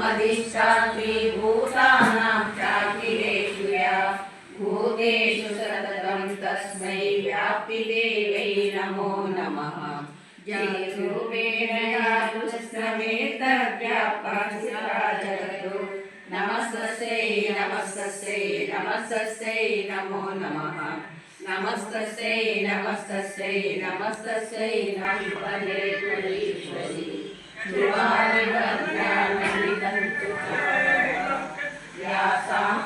त्वमधिष्ठात्री भूतानां चाखिलेषु या भूतेषु सततं तस्मै व्याप्तिदेवै नमो नमः। जगद्रूपेण जगतो नमस्तस्यै नमस्तस्यै नमस्तस्यै नमो नमः। नमस्तस्यै नमस्तस्यै नमस्तस्यै नमस्ते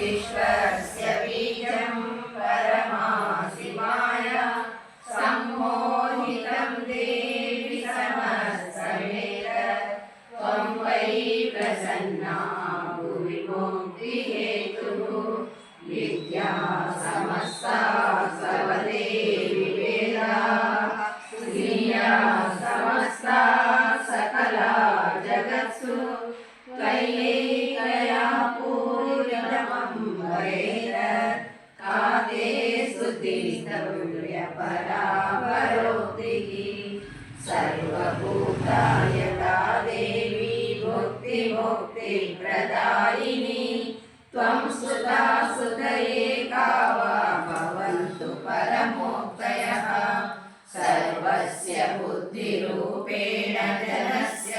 विश्वस्य बीजं परमासि माया सम्मोहितं देवि समस्तमेत त्वं वै प्रसन्ना भुवि मुक्तिहेतुः विद्या समस्ता वा भवन्तु परमोक्तयः। सर्वस्य बुद्धिरूपेण जनस्य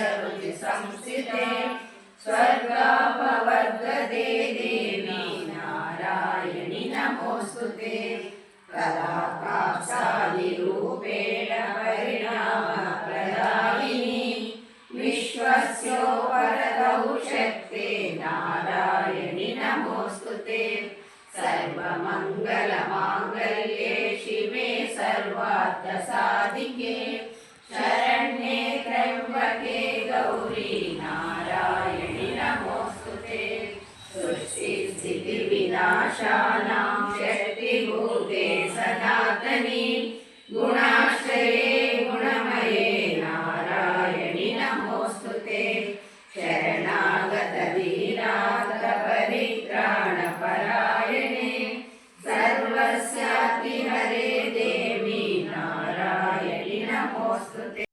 स्वर्गापवर्गते देवी नारायणि नमोऽस्तु ते कलाकाशादिरूपेण परिणामप्रदायिनी विश्वस्योपरतौ शक्ते नारायणि नमोऽस्तु ते सर्वमङ्गलमाङ्गल्ये शिवे सर्वार्थसाधिके शरण्ये त्र्यम्बके गौरी नारायणि सृष्टिस्थितिविनाशानां शक्तिभूते सनातनी गुणाश्रये